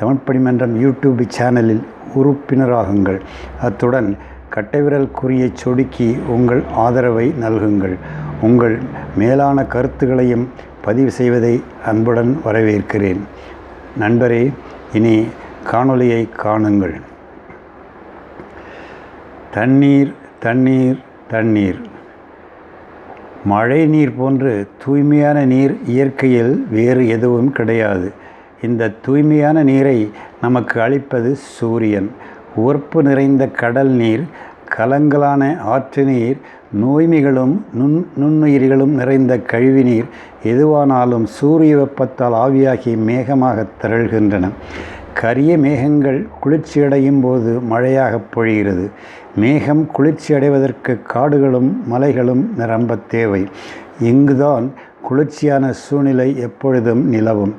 Tamil YouTube சேனலில் உறுப்பினராகுங்கள். அத்துடன் கட்டைவிரல் குறியை சொடுக்கி உங்கள் ஆதரவை நல்குங்கள். உங்கள் மேலான கருத்துக்களையும் பதிவு செய்வதை அன்புடன் வரவேற்கிறேன். நண்பரே இனி காணொளியை காணுங்கள். தண்ணீர் தண்ணீர் தண்ணீர். மழை நீர் போன்று தூய்மையான நீர் இயற்கையில் வேறு எதுவும் கிடையாது. இந்த தூய்மையான நீரை நமக்கு அளிப்பது சூரியன். உறுப்பு நிறைந்த கடல் நீர் கலங்களான ஆற்று நீர் நோய்மிகளும் நுண் நுண்ணுயிர்களும் நிறைந்த கழிவு நீர் எதுவானாலும் சூரிய வெப்பத்தால் ஆவியாகி மேகமாக திரள்கின்றன. கரிய மேகங்கள் குளிர்ச்சியடையும் போது மழையாக பொழிகிறது. மேகம் குளிர்ச்சியடைவதற்கு காடுகளும் மலைகளும் நிரம்ப தேவை. இங்குதான் குளிர்ச்சியான சூழ்நிலை எப்பொழுதும் நிலவும்.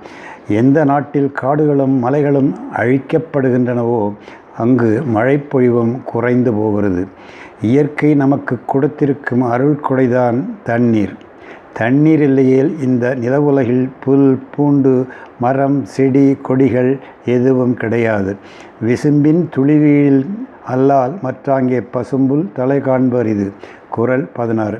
எந்த நாட்டில் காடுகளும் மலைகளும் அழிக்கப்படுகின்றனவோ அங்கு மழைப்பொழிவும் குறைந்து போகிறது. இயற்கை நமக்கு கொடுத்திருக்கும் அருள் கொடைதான் தண்ணீர். தண்ணீர் இல்லையேல் இந்த நிலவுலகில் புல் பூண்டு மரம் செடி கொடிகள் எதுவும் கிடையாது. விசும்பின் துளிவீழில் அல்லால் மற்றாங்கே பசும்புல் தலை காண்பர் இது. குரல் பதினாறு.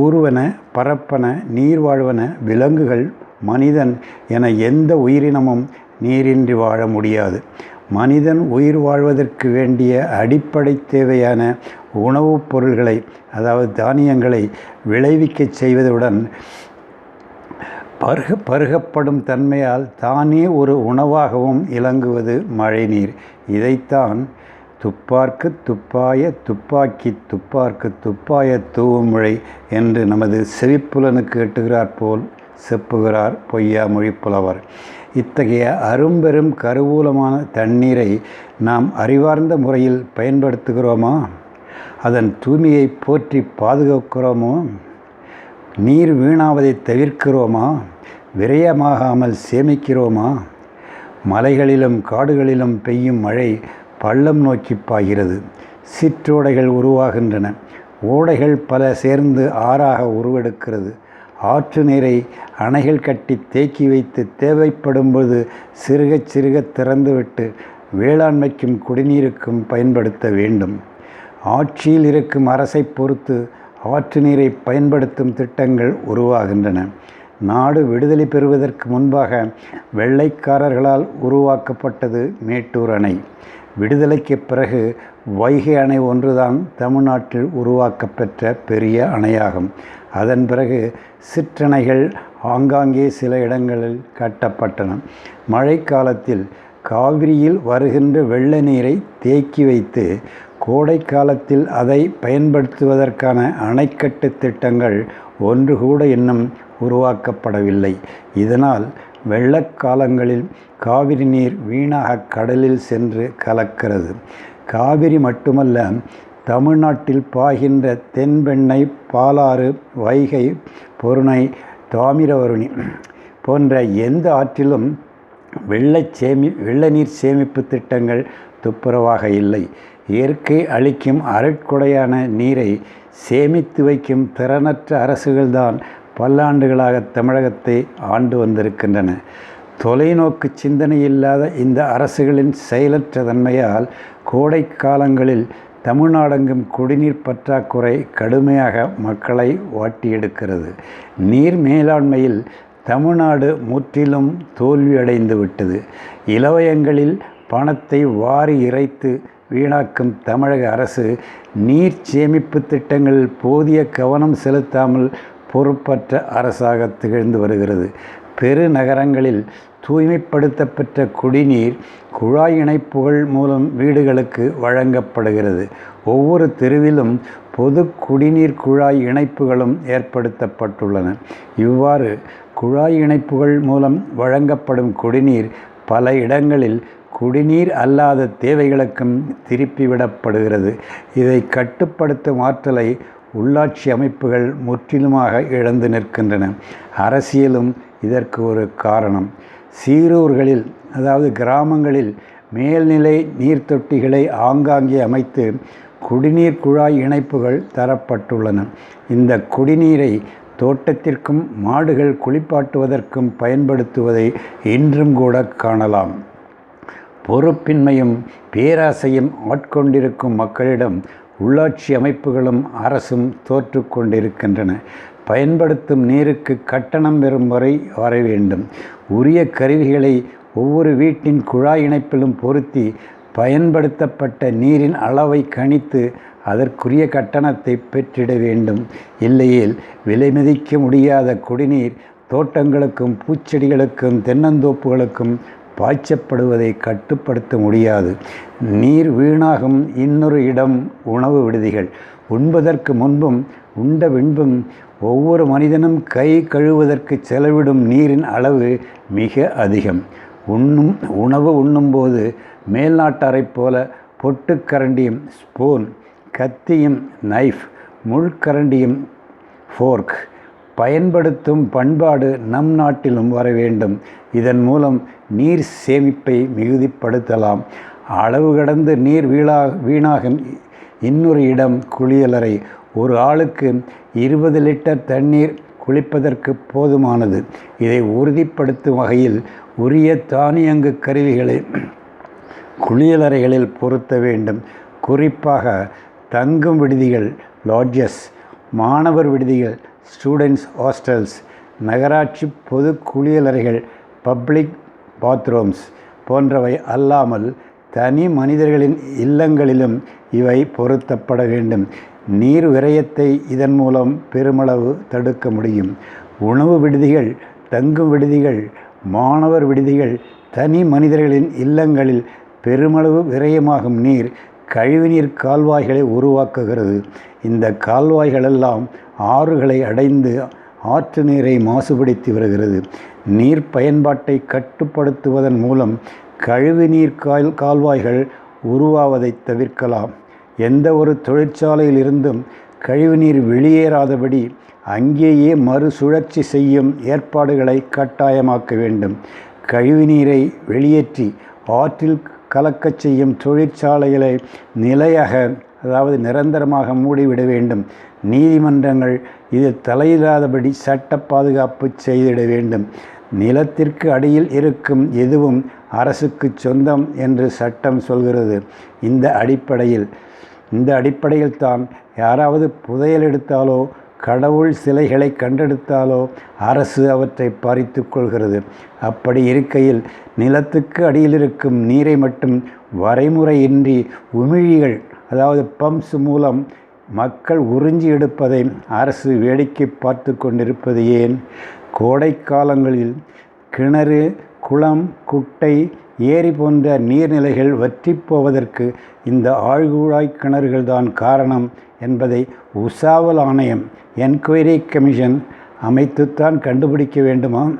ஊர்வன பரப்பன நீர் வாழ்வன விலங்குகள் மனிதன் என எந்த உயிரினமும் நீரின்றி வாழ முடியாது. மனிதன் உயிர் வாழ்வதற்கு வேண்டிய அடிப்படை தேவையான உணவுப் பொருள்களை அதாவது தானியங்களை விளைவிக்கச் செய்வதுடன் பருக பருகப்படும் தன்மையால் தானே ஒரு உணவாகவும் இலங்குவது மழைநீர். இதைத்தான் துப்பார்க்கு துப்பாய துப்பாக்கி துப்பார்க்கு துப்பாய தூவுமழை என்று நமது செவிப்புலனுக்கு எட்டுகிறார் போல் செப்புகிறார் பொய்யா மொழி புலவர் இத்தகைய அரும்பெரும் கருவூலமான தண்ணீரை நாம் அறிவார்ந்த முறையில் பயன்படுத்துகிறோமா? அதன் தூய்மையை போற்றி பாதுகாக்கிறோமோ? நீர் வீணாவதை தவிர்க்கிறோமா? விரயமாகாமல் சேமிக்கிறோமா? மலைகளிலும் காடுகளிலும் பெய்யும் மழை பள்ளம் நோக்கி பாய்கிறது. சிற்றோடைகள் உருவாகின்றன. ஓடைகள் பல சேர்ந்து ஆறாக உருவெடுக்கிறது. ஆற்று நீரை அணைகள் கட்டி தேக்கி வைத்து தேவைப்படும்போது சிறுக சிறுக திறந்துவிட்டு வேளாண்மைக்கும் குடிநீருக்கும் பயன்படுத்த வேண்டும். ஆட்சியில் இருக்கும் அரசை பொறுத்து ஆற்று நீரை பயன்படுத்தும் திட்டங்கள் உருவாகின்றன. நாடு விடுதலை பெறுவதற்கு முன்பாக வெள்ளைக்காரர்களால் உருவாக்கப்பட்டது மேட்டூர் அணை. விடுதலைக்கு பிறகு வைகை அணை ஒன்றுதான் தமிழ்நாட்டில் உருவாக்கப்பெற்ற பெரிய அணையாகும். அதன் பிறகு சிற்றணைகள் ஆங்காங்கே சில இடங்களில் கட்டப்பட்டன. மழைக்காலத்தில் காவிரியில் வருகின்ற வெள்ள நீரை தேக்கி வைத்து கோடை காலத்தில் அதை பயன்படுத்துவதற்கான அணைக்கட்டு திட்டங்கள் ஒன்று கூட இன்னும் உருவாக்கப்படவில்லை. இதனால் வெள்ளக்காலங்களில் காவிரி நீர் வீணாக கடலில் சென்று கலக்கிறது. காவிரி மட்டுமல்ல தமிழ்நாட்டில் பாய்கின்ற தென்பெண்ணை பாலாறு வைகை பொருணை தாமிரவருணி போன்ற எந்த ஆற்றிலும் வெள்ள சேமி வெள்ள நீர் சேமிப்பு திட்டங்கள் துப்புரவாக இல்லை. இயற்கை அளிக்கும் அருட்கொடையான நீரை சேமித்து வைக்கும் திறனற்ற அரசுகள்தான் பல்லாண்டுகளாக தமிழகத்தை ஆண்டு வந்திருக்கின்றன. தொலைநோக்கு சிந்தனை இல்லாத இந்த அரசுகளின் செயலற்ற தன்மையால் கோடை காலங்களில் தமிழ்நாடெங்கும் குடிநீர் பற்றாக்குறை கடுமையாக மக்களை வாட்டியெடுக்கிறது. நீர் மேலாண்மையில் தமிழ்நாடு முற்றிலும் தோல்வியடைந்து விட்டது. இலவயங்களில் பணத்தை வாரி இறைத்து வீணாக்கும் தமிழக அரசு நீர் சேமிப்பு திட்டங்களில் போதிய கவனம் செலுத்தாமல் பொறுப்பற்ற அரசாக திகழ்ந்து வருகிறது. பெருநகரங்களில் தூய்மைப்படுத்தப்பெற்ற குடிநீர் குழாய் இணைப்புகள் மூலம் வீடுகளுக்கு வழங்கப்படுகிறது. ஒவ்வொரு தெருவிலும் பொது குடிநீர் குழாய் இணைப்புகளும் ஏற்படுத்தப்பட்டுள்ளன. இவ்வாறு குழாய் இணைப்புகள் மூலம் வழங்கப்படும் குடிநீர் பல இடங்களில் குடிநீர் அல்லாத தேவைகளுக்கும் திருப்பிவிடப்படுகிறது. இதை கட்டுப்படுத்தும் ஆற்றலை உள்ளாட்சி அமைப்புகள் முற்றிலுமாக இழந்து நிற்கின்றன. அரசியலும் இதற்கு ஒரு காரணம். சீரூர்களில் அதாவது கிராமங்களில் மேல்நிலை நீர்த்தொட்டிகளை ஆங்காங்கே அமைத்து குடிநீர் குழாய் இணைப்புகள் தரப்பட்டுள்ளன. இந்த குடிநீரை தோட்டத்திற்கும் மாடுகள் குளிப்பாட்டுவதற்கும் பயன்படுத்துவதை இன்றும் கூட காணலாம். பொறுப்பின்மையும் பேராசையும் ஆட்கொண்டிருக்கும் மக்களிடம் உள்ளாட்சி அமைப்புகளும் அரசும் தோற்று கொண்டிருக்கின்றன. பயன்படுத்தும் நீருக்கு கட்டணம் பெறும் வரை வர வேண்டும். உரிய கருவிகளை ஒவ்வொரு வீட்டின் குழாய் இணைப்பிலும் பொருத்தி பயன்படுத்தப்பட்ட நீரின் அளவை கணித்து அதற்குரிய கட்டணத்தை பெற்றிட வேண்டும். இல்லையேல் விலை மதிக்க முடியாத குடிநீர் தோட்டங்களுக்கும் பூச்செடிகளுக்கும் தென்னந்தோப்புகளுக்கும் பாய்ச்சப்படுவதை கட்டுப்படுத்த முடியாது. நீர் வீணாகும் இன்னொரு இடம் உணவு விடுதிகள். உண்பதற்கு முன்பும் உண்ட பின்பும் ஒவ்வொரு மனிதனும் கை கழுவுவதற்கு செலவிடும் நீரின் அளவு மிக அதிகம். உண்ணும் உணவு உண்ணும்போது மேல்நாட்டாரைப் போல பொட்டுக்கரண்டியும் ஸ்பூன் கத்தியும் நைஃப் முள்கரண்டியும் ஃபோர்க் பயன்படுத்தும் பண்பாடு நம் நாட்டிலும் வர வேண்டும். இதன் மூலம் நீர் சேமிப்பை மிகுதிப்படுத்தலாம். அளவு கடந்து நீர் வீணா வீணாகும் இன்னொரு இடம் குளியலறை. ஒரு ஆளுக்கு இருபது லிட்டர் தண்ணீர் குளிப்பதற்கு போதுமானது. இதை உறுதிப்படுத்தும் வகையில் உரிய தானியங்கு கருவிகளை குளியலறைகளில் பொருத்த வேண்டும். குறிப்பாக தங்கும் விடுதிகள் லாட்ஜஸ் மாணவர் விடுதிகள் ஸ்டூடெண்ட்ஸ் ஹாஸ்டல்ஸ் நகராட்சி பொது குளியலறைகள் பப்ளிக் பாத்ரூம்ஸ் போன்றவை அல்லாமல் தனி மனிதர்களின் இல்லங்களிலும் இவை பொருத்தப்பட வேண்டும். நீர் விரயத்தை இதன் மூலம் பெருமளவு தடுக்க முடியும். உணவு விடுதிகள் தங்கும் விடுதிகள் மாணவர் விடுதிகள் தனி மனிதர்களின் இல்லங்களில் பெருமளவு விரயமாகும் நீர் கழிவுநீர் கால்வாய்களை உருவாக்குகிறது. இந்த கால்வாய்களெல்லாம் ஆறுகளை அடைந்து ஆற்று நீரை மாசுபடுத்தி வருகிறது. நீர் பயன்பாட்டை கட்டுப்படுத்துவதன் மூலம் கழிவுநீர் கால் கால்வாய்கள் உருவாவதை தவிர்க்கலாம். எந்த ஒரு தொழிற்சாலையில் இருந்தும் கழிவுநீர் வெளியேறாதபடி அங்கேயே மறுசுழற்சி செய்யும் ஏற்பாடுகளை கட்டாயமாக்க வேண்டும். கழிவுநீரை வெளியேற்றி ஆற்றில் கலக்கச் செய்யும் தொழிற்சாலைகளை நிலையாக அதாவது நிரந்தரமாக மூடிவிட வேண்டும். நீதிமன்றங்கள் இதில் தலையிடாதபடி சட்ட பாதுகாப்பு செய்திட வேண்டும். நிலத்திற்கு அடியில் இருக்கும் எதுவும் அரசுக்கு சொந்தம் என்று சட்டம் சொல்கிறது. இந்த அடிப்படையில் இந்த அடிப்படையில் தான் யாராவது புதையல் எடுத்தாலோ கடவுள் சிலைகளை கண்டெடுத்தாலோ அரசு அவற்றை பறித்து கொள்கிறது. அப்படி இருக்கையில் நிலத்துக்கு அடியில் இருக்கும் நீரை மட்டும் வரைமுறையின்றி உமிழிகள் அதாவது பம்ப்ஸ் மூலம் மக்கள் உறிஞ்சி எடுப்பதை அரசு வேடிக்கை பார்த்து கொண்டிருப்பது ஏன்? கோடை காலங்களில் கிணறு குளம் குட்டை ஏரி போன்ற நீர்நிலைகள் வற்றி போவதற்கு இந்த ஆழ்குழாய் கிணறுகள் தான் காரணம். என்பதை உசாவல் ஆணையம் என்கொயரி கமிஷன் அமைத்துத்தான் கண்டுபிடிக்க வேண்டுமா?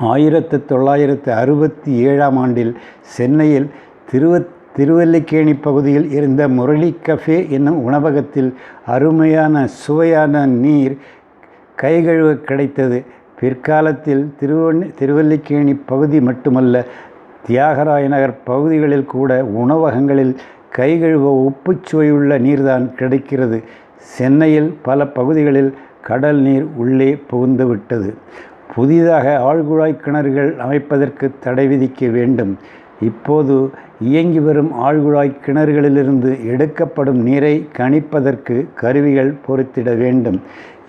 ஆயிரத்து தொள்ளாயிரத்து அறுபத்தி ஏழாம் ஆண்டில் சென்னையில் திருவ திருவல்லிக்கேணி பகுதியில் இருந்த முரளி கஃபே என்னும் உணவகத்தில் அருமையான சுவையான நீர் கைகழுவ கிடைத்தது. பிற்காலத்தில் திருவண்ணி திருவல்லிக்கேணி பகுதி மட்டுமல்ல தியாகராய நகர் பகுதிகளில் கூட உணவகங்களில் கைகழுவ உப்புச்சுவையுள்ள நீர்தான் கிடைக்கிறது. சென்னையில் பல பகுதிகளில் கடல் நீர் உள்ளே புகுந்து விட்டது. புதிதாக ஆழ்குழாய் கிணறுகள் அமைப்பதற்கு தடை விதிக்க வேண்டும். இப்போது இயங்கி வரும் ஆழ்குழாய் கிணறுகளிலிருந்து எடுக்கப்படும் நீரை கணிப்பதற்கு கருவிகள் பொருத்திட வேண்டும்.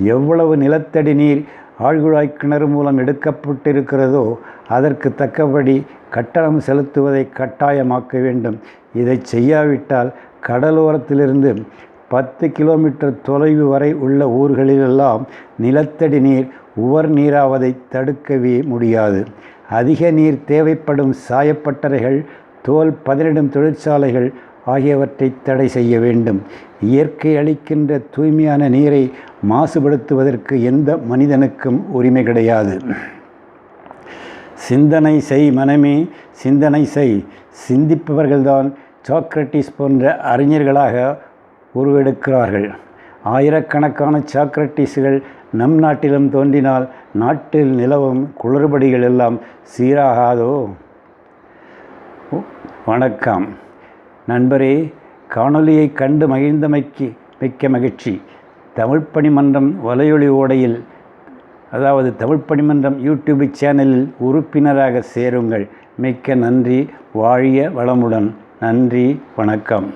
எவ்வளவு நிலத்தடி நீர் ஆழ்குழாய் கிணறு மூலம் எடுக்கப்பட்டிருக்கிறதோ அதற்கு தக்கபடி கட்டணம் செலுத்துவதை கட்டாயமாக்க வேண்டும். இதை செய்யாவிட்டால் கடலோரத்திலிருந்து பத்து கிலோமீட்டர் தொலைவு வரை உள்ள ஊர்களிலெல்லாம் நிலத்தடி நீர் உவர் நீராவதை தடுக்கவே முடியாது. அதிக நீர் தேவைப்படும் சாயப்பட்டறைகள் தோல் பதனிடும் தொழிற்சாலைகள் ஆகியவற்றை தடை செய்ய வேண்டும். இயற்கை அளிக்கின்ற தூய்மையான நீரை மாசுபடுத்துவதற்கு எந்த மனிதனுக்கும் உரிமை கிடையாது. சிந்தனை செய் மனமே சிந்தனை செய். சிந்திப்பவர்கள்தான் சாக்ரட்டிஸ் போன்ற அறிஞர்களாக உருவெடுக்கிறார்கள். ஆயிரக்கணக்கான சாக்ரட்டிஸ்கள் நம் நாட்டிலும் தோன்றினால் நாட்டில் நிலவும் குளறுபடிகள் எல்லாம் சீராகாதோ? வணக்கம். நண்பரே காணொலியை கண்டு மகிழ்ந்தமைக்கு மிக்க மகிழ்ச்சி. தமிழ் பணிமன்றம் வலையொலி ஓடையில் அதாவது தமிழ் பணிமன்றம் யூடியூப் சேனலில் உறுப்பினராக சேருங்கள். மிக்க நன்றி வாழிய வளமுடன். நன்றி வணக்கம்.